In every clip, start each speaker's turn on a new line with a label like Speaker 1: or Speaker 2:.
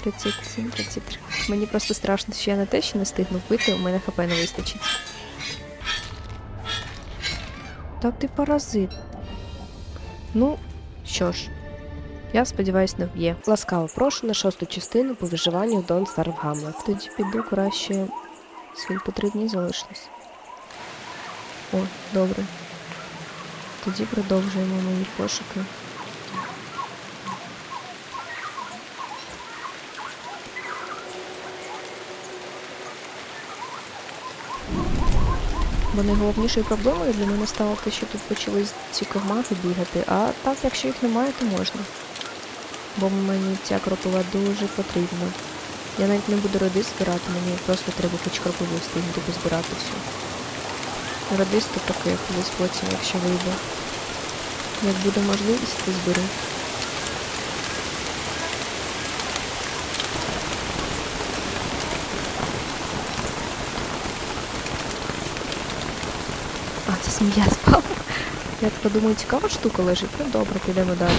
Speaker 1: 37, 33. Мені просто страшно, що я на те, що не встигну пити, у мене хп не вистачить. Та ти паразит. Ну, що ж, я сподіваюсь, не вб'є. Ласкаво прошу на шосту частину по виживанню в Don't Starve Hamlet. Тоді піду краще. Скільки по дні залишилось. О, добре. Тоді продовжуємо мої пошуки. Бо найголовнішою проблемою для мене стало те, що тут почали ці комахи бігати, а так, якщо їх немає, то можна. Бо мені ця кропива дуже потрібна. Я навіть не буду радис збирати, мені просто треба хоч кропиву встигнути позбирати всю. Радис то таке колись потім, якщо вийде. Як буде можливість, то зберу. Змія спала. Я так думаю, цікава штука лежить. Ну добре, підемо далі.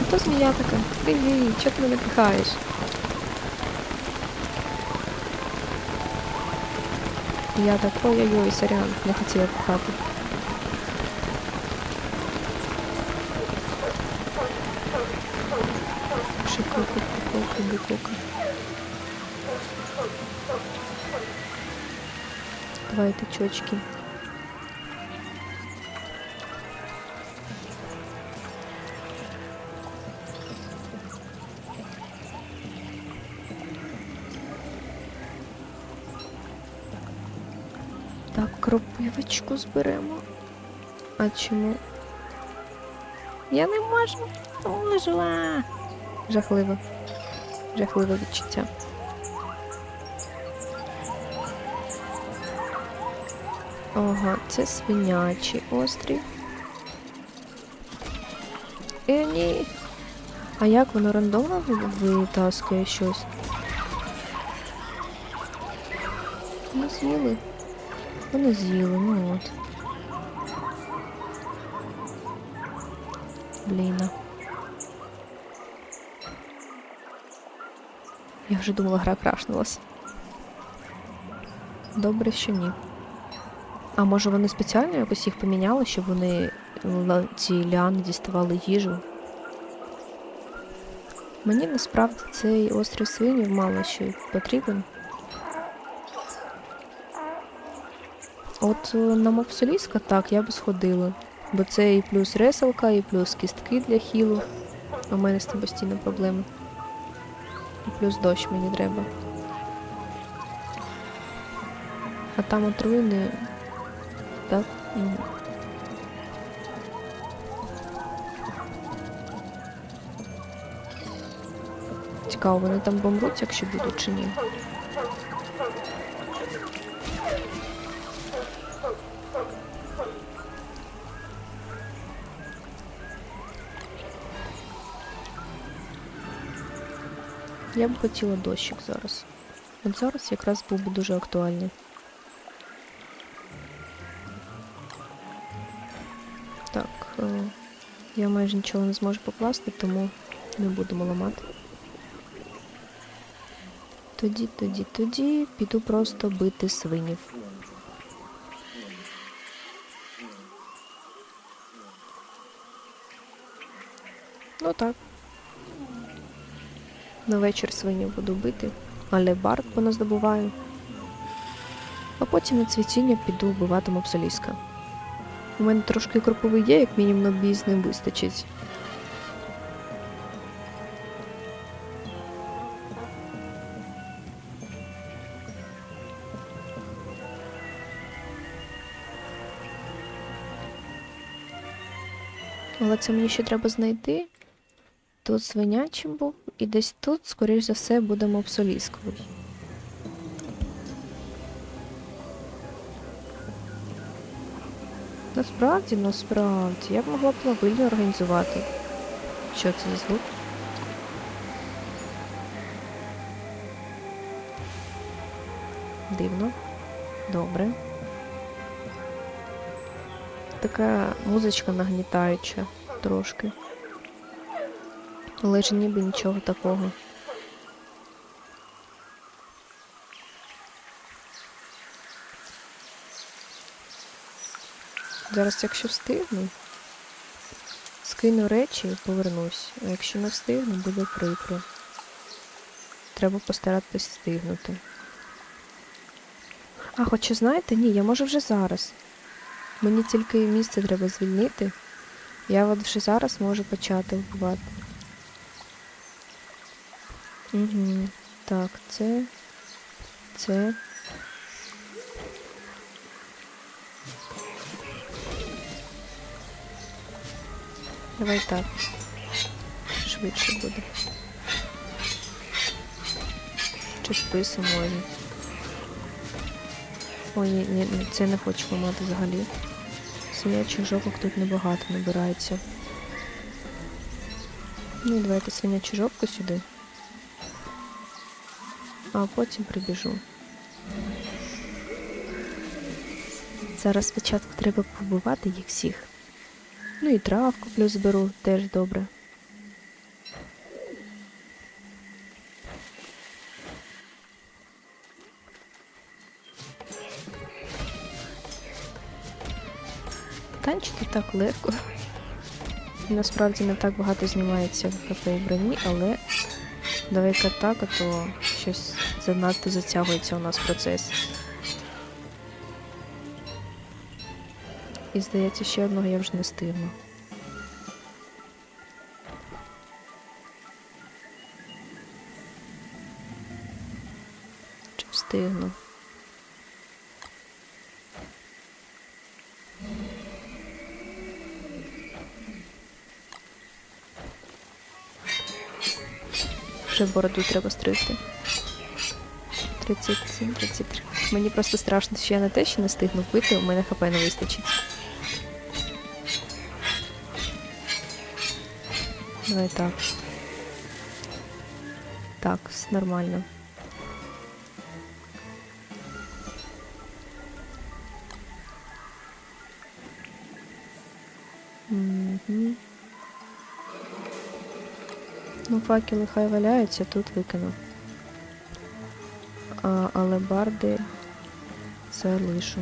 Speaker 1: А то змія така. Привіт, чого ти мене пихаєш? Я так, ой-ой-ой, сорян, не хотіла пихати. Давай. Так, кропивочку зберемо. А чому? Я не можу. Можу. а. Жахливо. Жахливе відчуття. Ага, це свинячий острів. Е, ні. А як воно рандомно витаскує щось? Вони з'їли. Вони з'їли, ну от. Блін. Я вже думала, гра крашнулась. Добре, що ні. А може вони спеціально якось їх поміняли, щоб вони ці ліани діставали їжу? Мені насправді цей острів свинів мало що потрібен. От е, на Мопсоліска так, я би сходила. Бо це і плюс реселка, і плюс кістки для хілу. У мене з тим постійно проблеми. І плюс дощ мені треба. А там от руїни. Так? Цікаво, вони там помруть, якщо будуть чи ні. Я б хотіла дощик зараз. От зараз якраз був би дуже актуальний. Я майже нічого не зможу покласти, тому не будемо ламати. Тоді, тоді, тоді піду просто бити свинів. Ну так. На вечір свинів буду бити, але барк поназдобуваю. А потім на цвітіння піду вбивати мопсоліска. У мене трошки кроповий є, як мінімум на бій вистачить. Але це мені ще треба знайти. Тут свинячий був, і десь тут, скоріш за все, буде мопсолісковий. Насправді, насправді, я б могла б плавильню організувати. Що це за звук? Дивно. Добре. Така музичка нагнітаюча трошки. Але ж ніби нічого такого. Зараз, якщо встигну, скину речі і повернусь. А якщо не встигну, буде прикро. Треба постаратись встигнути. А, хоча знаєте, ні, я можу вже зараз. Мені тільки місце треба звільнити. Я от вже зараз можу почати вбивати. Угу. Так, це. Це. Давай так. Швидше буде. Чи можна. Ой, ні, ні, це не хочу мати взагалі. Свинячих жопок тут небагато набирається. Ну давайте свинячу жопку сюди. А потім прибіжу. Зараз спочатку треба побивати їх всіх. Ну і травку плюс беру, теж добре. Танчити так легко. Насправді не так багато знімається в ХП броні, але давай-ка так, а то щось занадто затягується у нас процес. І здається, ще одного я вже не встигну. Чи встигну? Вже бороду треба стригти. 37, 33. Мені просто страшно, що я не те, що не встигну вбити, у мене хп не вистачить. Давай так. Так, нормально. Ну, факели хай валяються, тут викину. А, але барди залишу.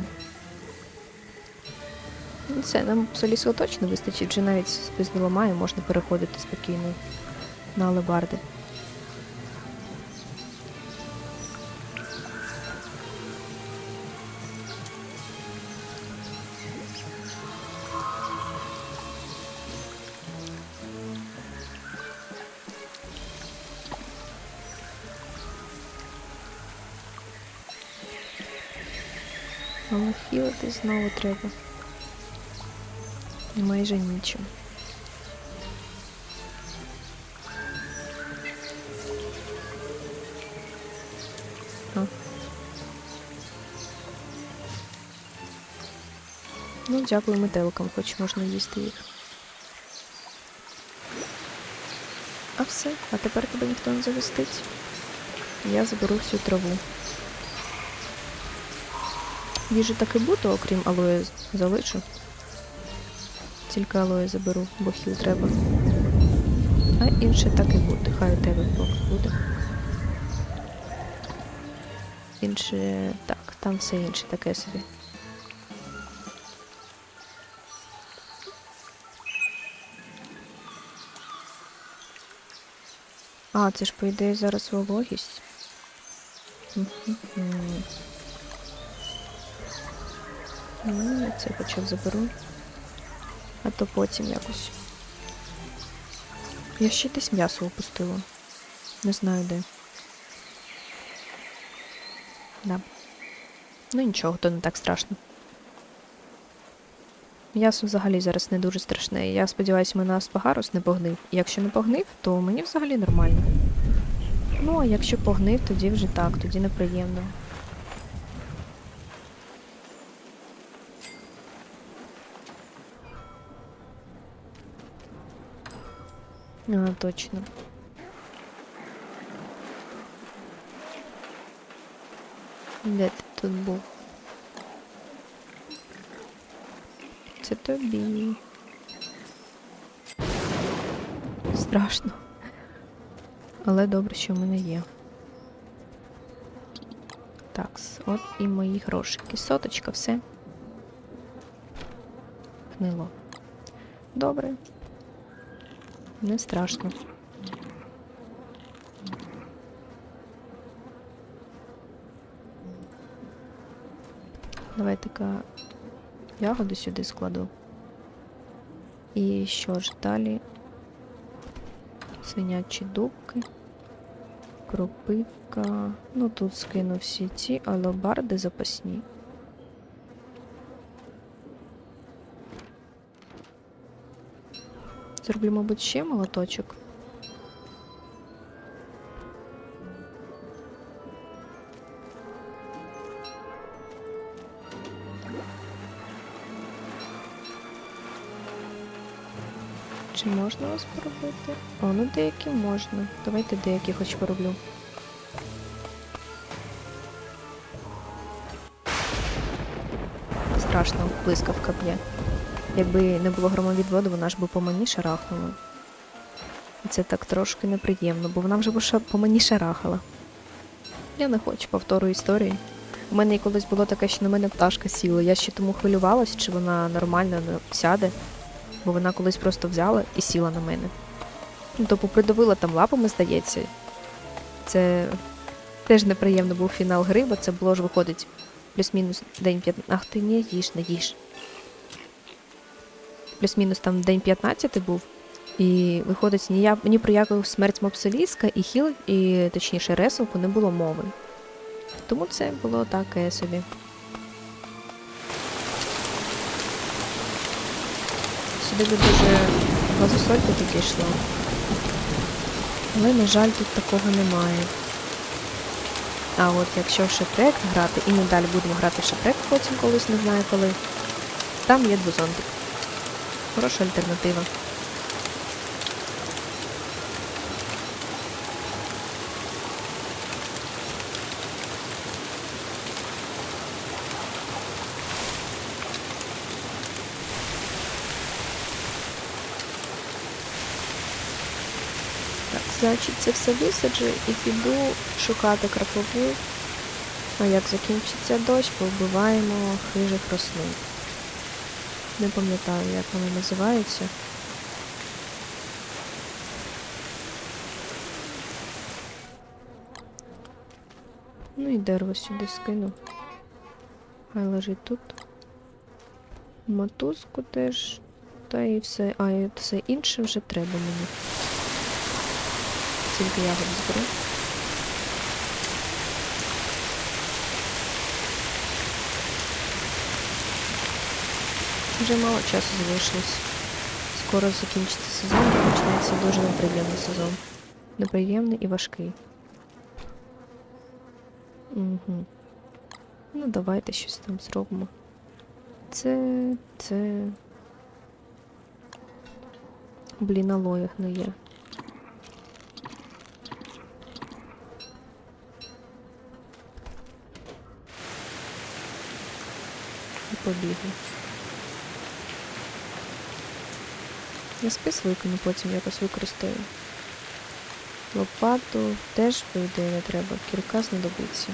Speaker 1: Це нам солісу точно вистачить, вже навіть спис не можна переходити спокійно на алебарди. Але хілити знову треба. Майже нічим. А. Ну, дякую метеликам, хоч можна їсти їх. А все, а тепер тебе ніхто не завестить. Я заберу всю траву. Їжу так і буду, окрім алої залишу. Тільки алої заберу, бо хіл треба. А інше так і буде. Хай у тебе буде. Інше. Так, там все інше таке собі. А, це ж по ідеї зараз вологість. Ну, це б заберу. А то потім якось. Я ще десь м'ясо опустила. Не знаю де. Да. Ну нічого, то не так страшно. М'ясо взагалі зараз не дуже страшне. Я сподіваюся, мене Аспагарус не погнив. Якщо не погнив, то мені взагалі нормально. Ну, а якщо погнив, тоді вже так, тоді неприємно. А, точно. Де ти тут був? Це тобі. Страшно. Але добре, що в мене є. Так, от і мої грошики. Соточка, все. Гнило. Добре. Не страшно. Давайте-ка ягоди сюди складу. І що ж далі? Свинячі дубки, кропивка. Ну тут скину всі ці алабарди запасні. Зроблю, мабуть, ще молоточок. Чи можна вас поробити? О, ну деякі можна. Давайте деякі хоч пороблю. Страшно, блискавка б'є. Якби не було громовідводу, вона ж би по мені шарахнула. Це так трошки неприємно, бо вона вже по мені шарахала. Я не хочу повтору історії. У мене колись було таке, що на мене пташка сіла. Я ще тому хвилювалась, чи вона нормально сяде, бо вона колись просто взяла і сіла на мене. Ну, тобто придавила там лапами, здається. Це теж неприємно був фінал гри, бо це було ж виходить плюс-мінус день 15. Ах ти не їж, не їж. Плюс-мінус там день 15 був. І виходить, ні, я, ні про яку смерть Мопселіска і Хіл, і точніше Реселку не було мови. Тому це було таке собі. Сюди би дуже газосольки тільки йшло. Але, на жаль, тут такого немає. А от якщо в шипрек грати, і ми далі будемо грати в шипрек потім колись, не знаю коли, там є двозонтик. Хороша альтернатива. Так, значить, це все висаджу і піду шукати крапову. А як закінчиться дощ, повбиваємо хижих рослин. Не пам'ятаю, як вони називаються. Ну і дерево сюди скину. Хай лежить тут. Мотузку теж. Та і все. А, і все інше вже треба мені. Тільки ягод зберу. Вже мало часу залишилось. Скоро закінчиться сезон і почнеться дуже неприємний сезон. Неприємний і важкий. Угу. Ну, давайте щось там зробимо. Це. це. Блін, алоїх не є. І. Я спис викину, потім якось використаю. Лопату теж, по не треба. Кірка знадобиться.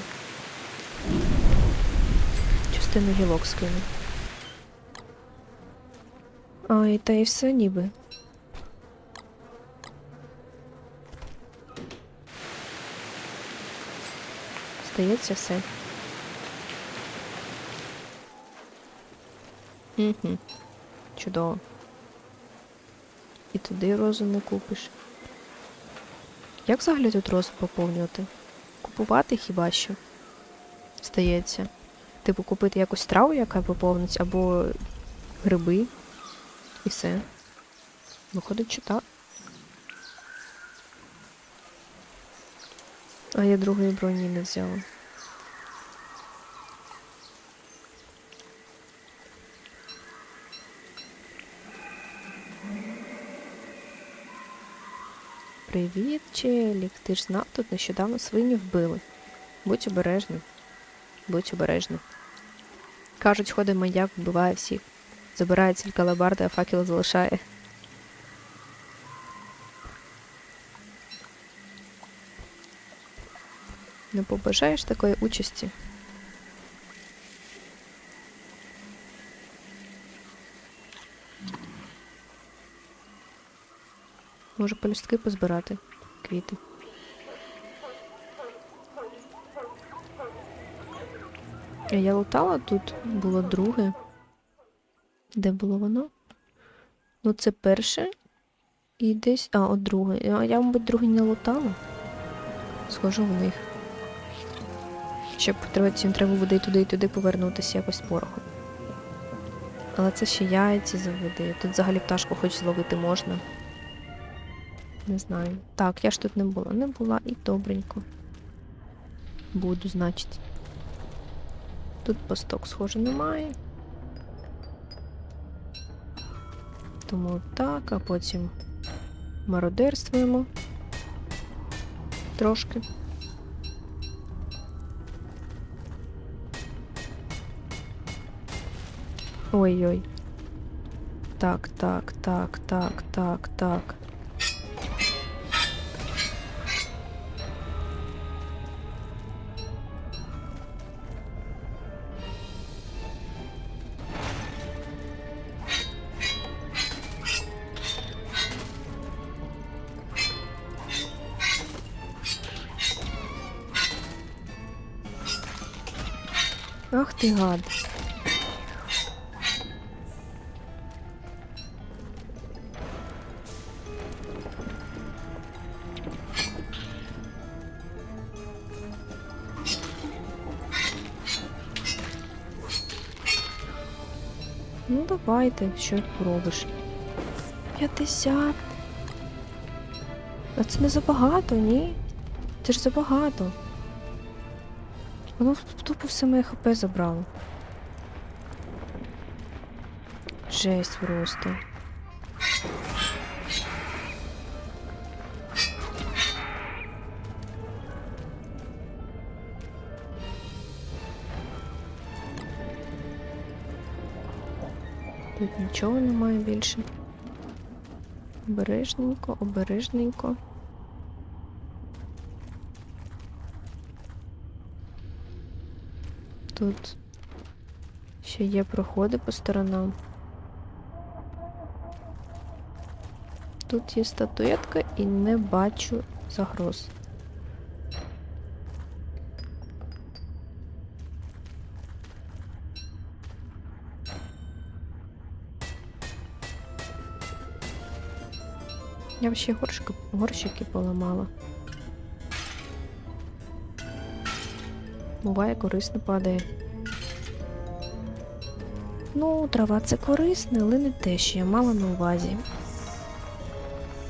Speaker 1: Частину гілок скину. А, і та і все ніби. Здається, все. Угу. Чудово. І туди розу не купиш. Як взагалі тут розу поповнювати? Купувати хіба що? Здається. Типу купити якусь траву, яка поповнить, або гриби. І все. Виходить, що так. А я другої броні не взяла. Привіт, Челік, ти ж знав, тут нещодавно свиню вбили. Будь обережним, будь обережним. Кажуть, ходить маньяк, вбиває всіх. Забирає тільки лабарди, а факіл залишає. Не побажаєш такої участі? Може полюстки позбирати квіти. Я лутала тут було друге. Де було воно? Ну, це перше. І десь. А, от друге. Я, мабуть, друге не лутала. Схожу в них. Щоб їм треба буде і туди, і туди повернутися якось порохом. Але це ще яйця заведе. Тут взагалі пташку хоч зловити можна. Не знаю. Так, я ж тут не була. Не була і добренько. Буду, значить. Тут посток, схоже, немає. Тому так, а потім мародерствуємо. Трошки. Ой-ой. Так, так, так, так, так, так. Ти гад. Ну давайте, що поробиш. 50. А це не забагато, ні? Це ж забагато. Воно тупо все моє хп забрало. Жесть просто. Тут нічого немає більше. Обережненько, обережненько. Тут ще є проходи по сторонам. Тут є статуетка і не бачу загроз. Я ще горшки, горщики поламала. Буває, корисно падає. Ну, трава це корисне, але не те, що я мала на увазі.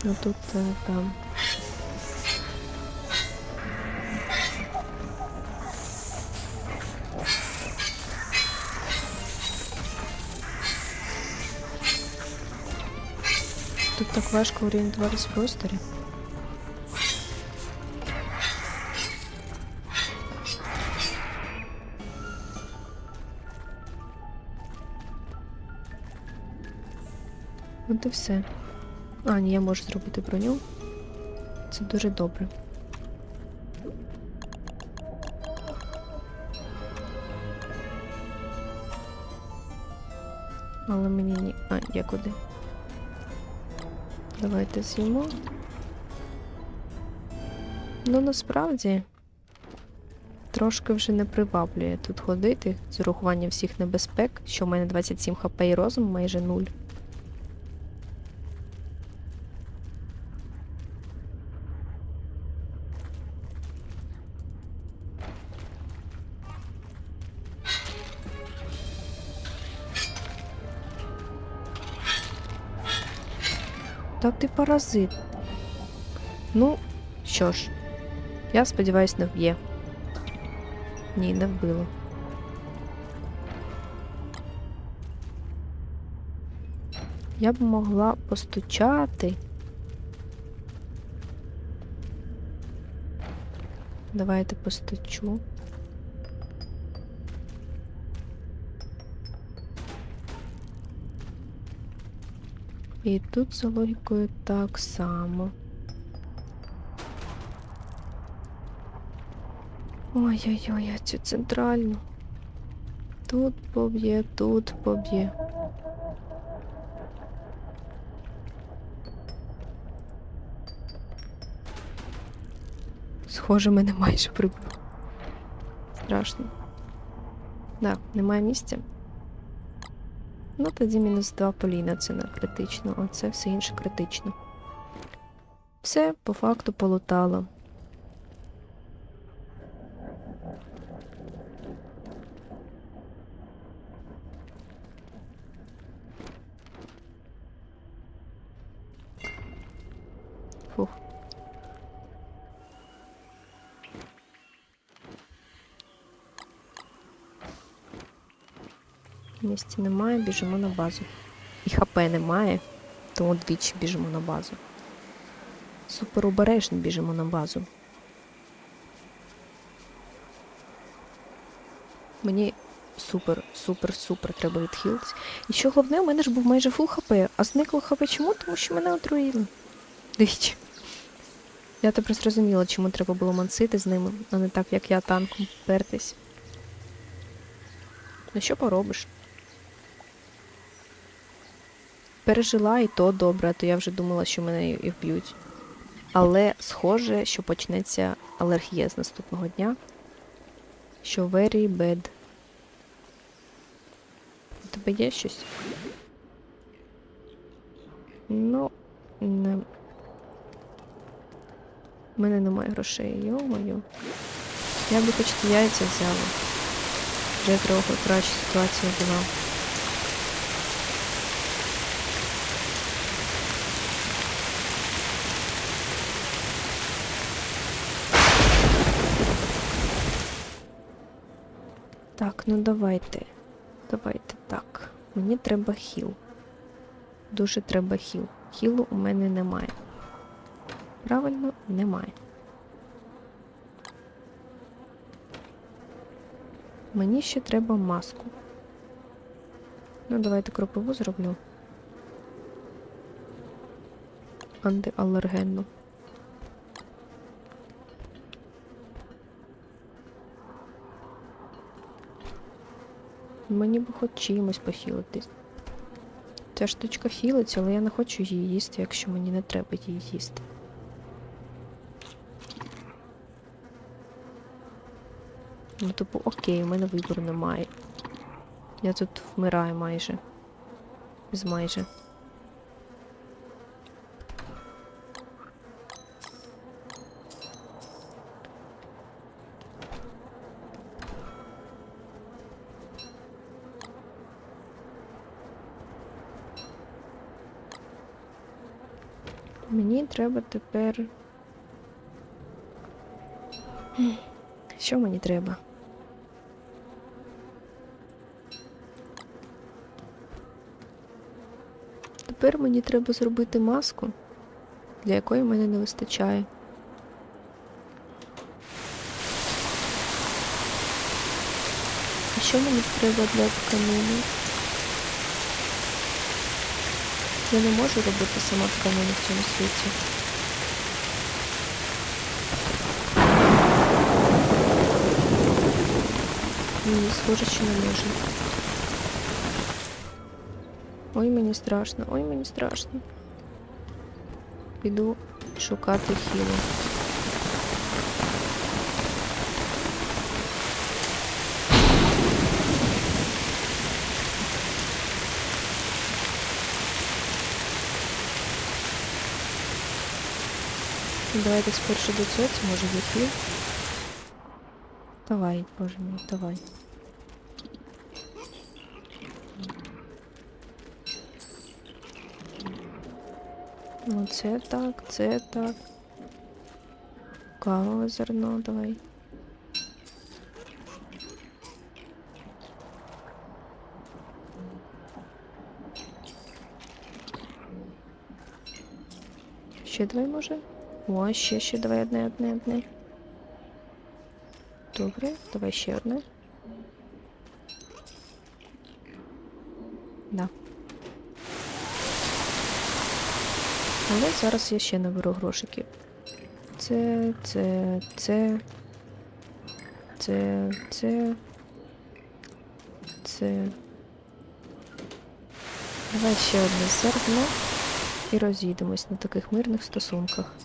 Speaker 1: Ну тут е, там. Тут так важко орієнтуватись в просторі. От і все. А, ні, я можу зробити броню. Це дуже добре. Але мені ні. А, я куди? Давайте з'їмо. Ну, насправді трошки вже не приваблює тут ходити з урахуванням всіх небезпек, що в мене 27 хп і розум майже нуль. Та ти паразит. Ну, що ж, я сподіваюсь, не вб'є. Ні, не вбило. Я б могла постучати. Давайте постучу. І тут за логікою так само. Ой-ой-ой, а цю центральну. Тут поб'є, тут поб'є. Схоже, мене майже прибило. Страшно. Так, немає місця. Ну, тоді мінус 2 поліна, це не критично, а це все інше критично. Все, по факту полутало. Місця немає, біжимо на базу. І ХП немає, тому двічі біжимо на базу. Супер обережно біжимо на базу. Мені супер, супер, супер треба відхилитись. І що головне, у мене ж був майже фул ХП, а зникло ХП чому? Тому що мене отруїли. Дивіться. Я тепер зрозуміла, чому треба було мансити з ними, а не так, як я танком пертись. Ну що поробиш? Пережила і то добре, то я вже думала, що мене і вб'ють. Але схоже, що почнеться алергія з наступного дня. Що very bad. У тебе є щось? Ну, не. У мене немає грошей, йо-моє. Я би хоч яйця взяла. Вже трохи краща ситуація була. Так, ну давайте. Давайте так. Мені треба хіл. Дуже треба хіл. Хілу у мене немає. Правильно, немає. Мені ще треба маску. Ну, давайте кропову зроблю. Антиалергенну. Мені би хоч чимось похилитись. Ця штучка хілиться, але я не хочу її їсти, якщо мені не треба її їсти. Ну, типу, окей, у мене вибору немає. Я тут вмираю майже. Без майже. Треба тепер. Що мені треба? Тепер мені треба зробити маску, для якої мене не вистачає. А що мені треба для тканини? Я не можу робити сама тканину в цьому світі. Мені схоже, що не можу. Ой, мені страшно, ой, мені страшно. Піду шукати хілу. Давайте спершу до цього, може є хіл. Давай, боже мій, давай. Ну, це так, це так. Кавове зерно, давай. Ще давай, може? О, ще, ще, давай одне, одне, одне. Добре, давай ще одне. Да. Але зараз я ще наберу грошиків. Це, це, це. Це. це. Це. Давай ще одне зерно і розійдемось на таких мирних стосунках.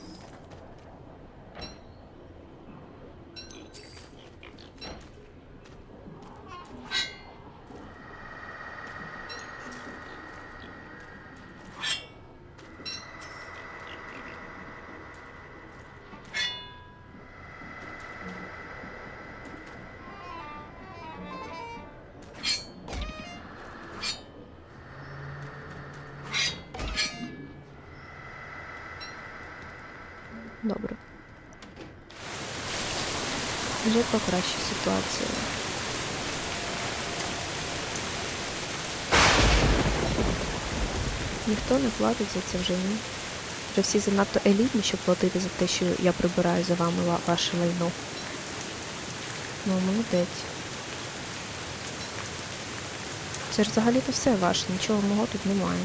Speaker 1: Вже покраща ситуація. Ніхто не платить за це вже ні. Вже всі занадто елітні, щоб платити за те, що я прибираю за вами ваше лайно. Ну, молодець. Це ж взагалі-то все ваше, нічого мого тут немає.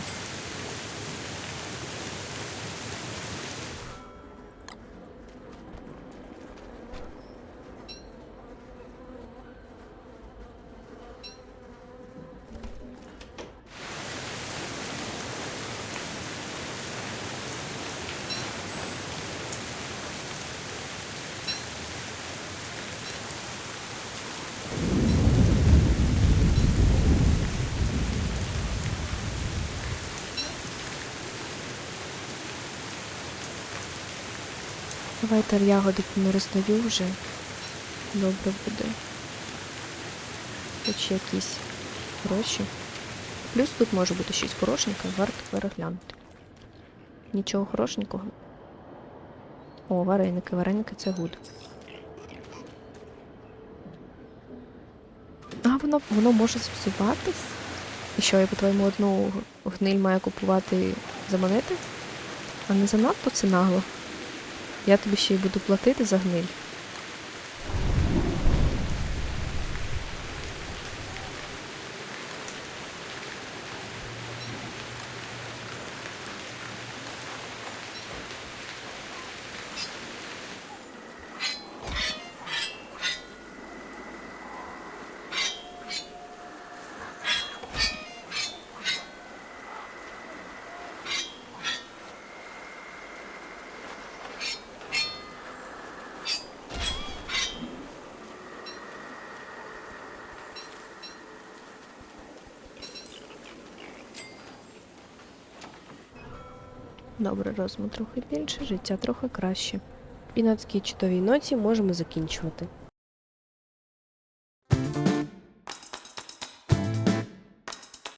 Speaker 1: Давайте ягоди не роздаю вже. Добре буде. Хоч якісь гроші. Плюс тут може бути щось хорошеньке, варто переглянути. Нічого хорошенького. О, вареники, вареники це гуд. А, воно, воно може зіпсуватись? І що, я по-твоєму одну гниль маю купувати за монети? А не занадто це нагло? Я тобі ще й буду платити за гниль. Добре, розуму трохи більше, життя трохи краще.
Speaker 2: І на такій чудовій ноті можемо закінчувати.